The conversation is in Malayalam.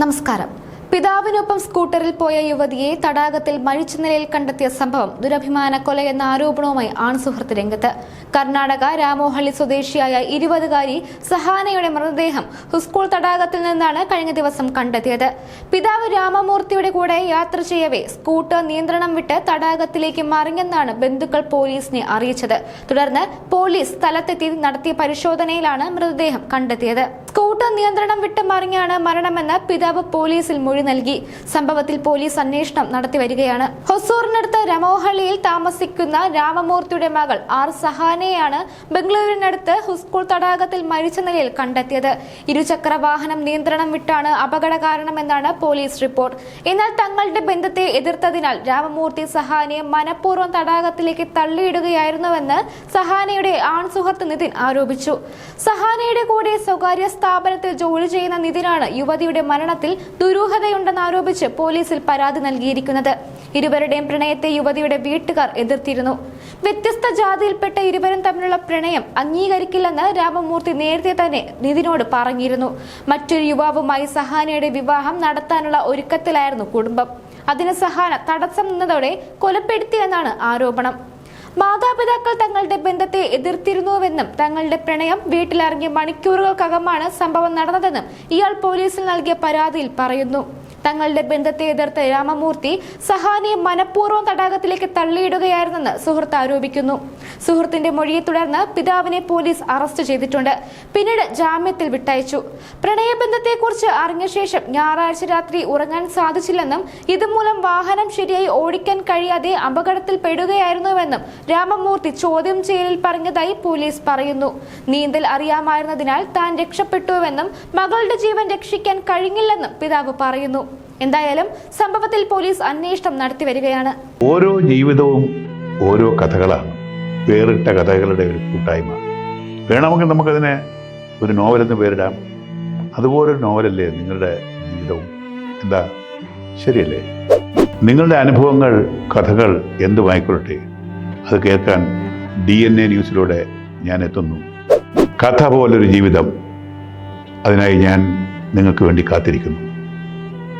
നമസ്കാരം. പിതാവിനൊപ്പം സ്കൂട്ടറിൽ പോയ യുവതിയെ തടാകത്തിൽ മരിച്ച നിലയിൽ കണ്ടെത്തിയ സംഭവം ദുരഭിമാന കൊല എന്ന ആരോപണവുമായി ആൺസുഹൃത്ത് രംഗത്ത്. കർണാടക രാമോഹള്ളി സ്വദേശിയായ ഇരുപതുകാരി സഹാനയുടെ മൃതദേഹം ഹുസ്കൂൾ തടാകത്തിൽ നിന്നാണ് കഴിഞ്ഞ ദിവസം കണ്ടെത്തിയത്. പിതാവ് രാമമൂർത്തിയുടെ കൂടെ യാത്ര ചെയ്യവേ സ്കൂട്ടർ നിയന്ത്രണം വിട്ട് തടാകത്തിലേക്ക് മറിഞ്ഞെന്നാണ് ബന്ധുക്കൾ പോലീസിനെ അറിയിച്ചത്. തുടർന്ന് പോലീസ് സ്ഥലത്തെത്തി നടത്തിയ പരിശോധനയിലാണ് മൃതദേഹം കണ്ടെത്തിയത്. സ്കൂട്ടർ നിയന്ത്രണം വിട്ട് മറിഞ്ഞാണ് മരണമെന്ന് പിതാവ് പോലീസിൽ മൊഴി നൽകി. സംഭവത്തിൽ പോലീസ് അന്വേഷണം നടത്തി വരികയാണ്. ഹൊസൂറിനടുത്ത് രമോഹള്ളിയിൽ താമസിക്കുന്ന രാമമൂർത്തിയുടെ മകൾ ആർ സഹാനയാണ് ബംഗളൂരിനടുത്ത് ഹുസ്കൂൾ തടാകത്തിൽ മരിച്ച നിലയിൽ കണ്ടെത്തിയത്. ഇരുചക്ര വാഹനം നിയന്ത്രണം വിട്ടാണ് അപകട കാരണമെന്നാണ് പോലീസ് റിപ്പോർട്ട്. എന്നാൽ തങ്ങളുടെ ബന്ധത്തെ എതിർത്തതിനാൽ രാമമൂർത്തി സഹാനയെ മനഃപൂർവം തടാകത്തിലേക്ക് തള്ളിയിടുകയായിരുന്നുവെന്ന് സഹാനയുടെ ആൺസുഹൃത്ത് നിതിൻ ആരോപിച്ചു. സഹാനയുടെ കൂടെ സ്വകാര്യ സ്ഥാപനത്തിൽ ജോലി ചെയ്യുന്ന നിതിനാണ് യുവതിയുടെ മരണത്തിൽ ദുരൂഹതയുണ്ടെന്ന് ആരോപിച്ച് പോലീസിൽ പരാതി നൽകിയിരിക്കുന്നത്. ഇരുവരുടെയും പ്രണയത്തെ യുവതിയുടെ വീട്ടുകാർ എതിർത്തിരുന്നു. വ്യത്യസ്ത ജാതിയിൽപ്പെട്ട ഇരുവരും തമ്മിലുള്ള പ്രണയം അംഗീകരിക്കില്ലെന്ന് രാമമൂർത്തി നേരത്തെ തന്നെ നിതിനോട് പറഞ്ഞിരുന്നു. മറ്റൊരു യുവാവുമായി സഹാനയുടെ വിവാഹം നടത്താനുള്ള ഒരുക്കത്തിലായിരുന്നു കുടുംബം. അതിന് സഹാന തടസ്സം നിന്നതോടെ കൊലപ്പെടുത്തിയെന്നാണ് ആരോപണം. മാതാപിതാക്കൾ തങ്ങളുടെ ബന്ധത്തെ എതിർത്തിരുന്നുവെന്നും തങ്ങളുടെ പ്രണയം വീട്ടിലിറങ്ങിയ മണിക്കൂറുകൾക്കകമാണ് സംഭവം നടന്നതെന്നും ഇയാൾ പോലീസിൽ നൽകിയ പരാതിയിൽ പറയുന്നു. തങ്ങളുടെ ബന്ധത്തെ എതിർത്ത് രാമമൂർത്തി സഹാനിയെ മനഃപൂർവം തടാകത്തിലേക്ക് തള്ളിയിടുകയായിരുന്നെന്ന് സുഹൃത്ത് ആരോപിക്കുന്നു. സുഹൃത്തിന്റെ മൊഴിയെ തുടർന്ന് പിതാവിനെ പോലീസ് അറസ്റ്റ് ചെയ്തിട്ടുണ്ട്. പിന്നീട് ജാമ്യത്തിൽ വിട്ടയച്ചു. പ്രണയബന്ധത്തെക്കുറിച്ച് അറിഞ്ഞ ശേഷം ഞായറാഴ്ച രാത്രി ഉറങ്ങാൻ സാധിച്ചില്ലെന്നും ഇതുമൂലം വാഹനം ശരിയായി ഓടിക്കാൻ കഴിയാതെ അപകടത്തിൽ പെടുകയായിരുന്നുവെന്നും രാമമൂർത്തി ചോദ്യം ചെയ്യലിൽ പറഞ്ഞതായി പോലീസ് പറയുന്നു. നീന്തൽ അറിയാമായിരുന്നതിനാൽ താൻ രക്ഷപ്പെട്ടുവെന്നും മകളുടെ ജീവൻ രക്ഷിക്കാൻ കഴിഞ്ഞില്ലെന്നും പിതാവ് പറയുന്നു. എന്തായാലും സംഭവത്തിൽ പോലീസ് അന്വേഷണം നടത്തി വരികയാണ് ഓരോ ജീവിതവും ഓരോ കഥകളാണ്. വേറിട്ട കഥകളുടെ ഒരു കൂട്ടായ്മ. വേണമെങ്കിൽ നമുക്കതിനെ ഒരു നോവലെന്ന് പേരിടാം. അതുപോലൊരു നോവലല്ലേ നിങ്ങളുടെ ജീവിതവും? എന്താ? ശരിയല്ലേ? നിങ്ങളുടെ അനുഭവങ്ങൾ കഥകൾ എന്തുമായിക്കൊള്ളട്ടെ? അത് കേൾക്കാൻ ഡി എൻ എ ന്യൂസിലൂടെ ഞാൻ എത്തുന്നു. കഥ പോലൊരു ജീവിതം. അതിനായി ഞാൻ നിങ്ങൾക്ക് വേണ്ടി കാത്തിരിക്കുന്നു.